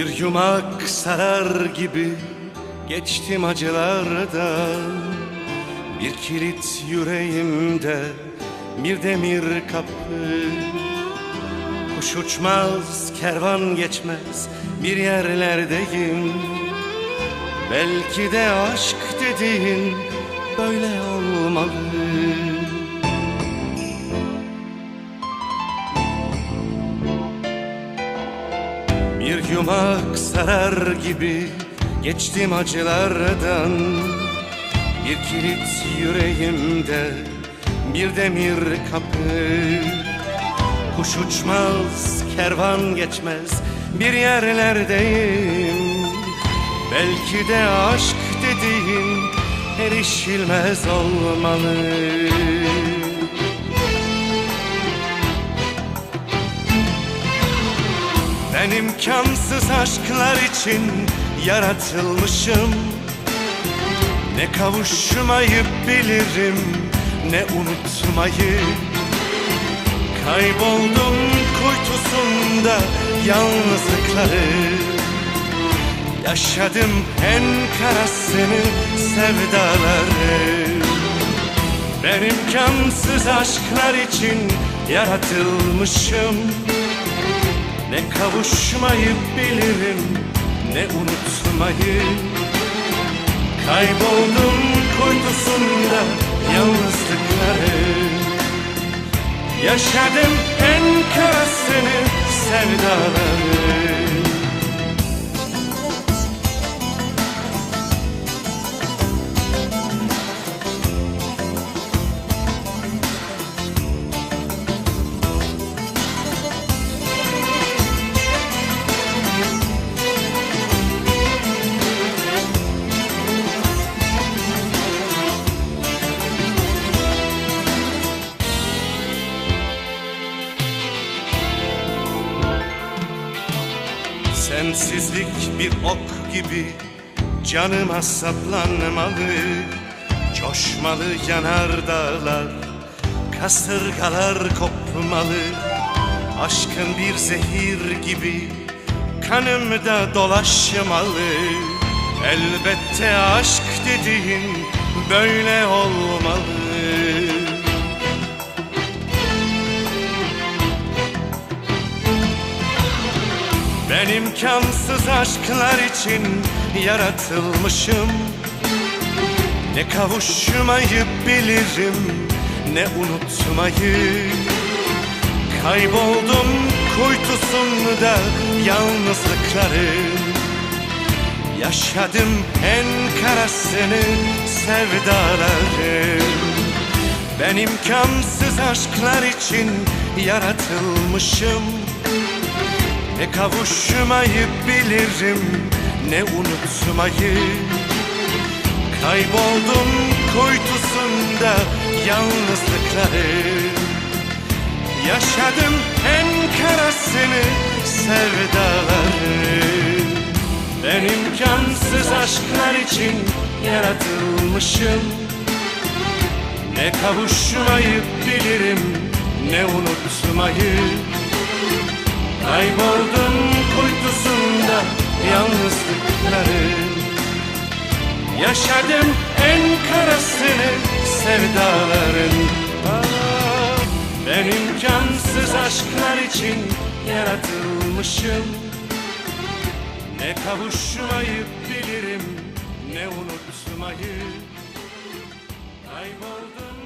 Bir yumak sarar gibi geçtim acılardan Bir kilit yüreğimde bir demir kapı. Kuş uçmaz, kervan geçmez bir yerlerdeyim. Belki de aşk dediğin böyle olmalı yumak sarar gibi geçtim acılardan. Bir kilit yüreğimde bir demir kapı. Kuş uçmaz, kervan geçmez bir yerlerdeyim. Belki de aşk dediğin erişilmez olmalı Ben imkansız aşklar için yaratılmışım. Ne kavuşmayı bilirim ne unutmayı. Kayboldum kuytusunda yalnızlıkları. Yaşadım en karasını sevdaları. Ben imkansız aşklar için yaratılmışım kavuşmayı bilirim ne unutmayı. Kayboldum kuytusunda yalnızlıkları. Yaşadım en karasını sevdaları Sensizlik bir ok gibi canıma saplanmalı. Coşmalı yanar dağlar, kasırgalar kopmalı. Aşkın bir zehir gibi kanımda dolaşmalı. Elbette aşk dediğin böyle olmalı Ben imkansız aşklar için yaratılmışım. Ne kavuşmayı bilirim ne unutmayı Kayboldum kuytusunda yalnızlıkların Yaşadım en karasını sevdaların Ben imkansız aşklar için yaratılmışım ne kavuşmayı bilirim ne unutmayı. Kayboldum kuytusunda yalnızlıkları. Yaşadım en karasını sevdaları. Ben imkansız aşklar için yaratılmışım. Ne kavuşmayı bilirim ne unutmayı Kayboldum kuytusunda yalnızlıkları. Yaşadım en karasını sevdaların. Ah, Ben imkansız aşklar için yaratılmışım. Ne kavuşmayı bilirim ne unutmayı. Kayboldum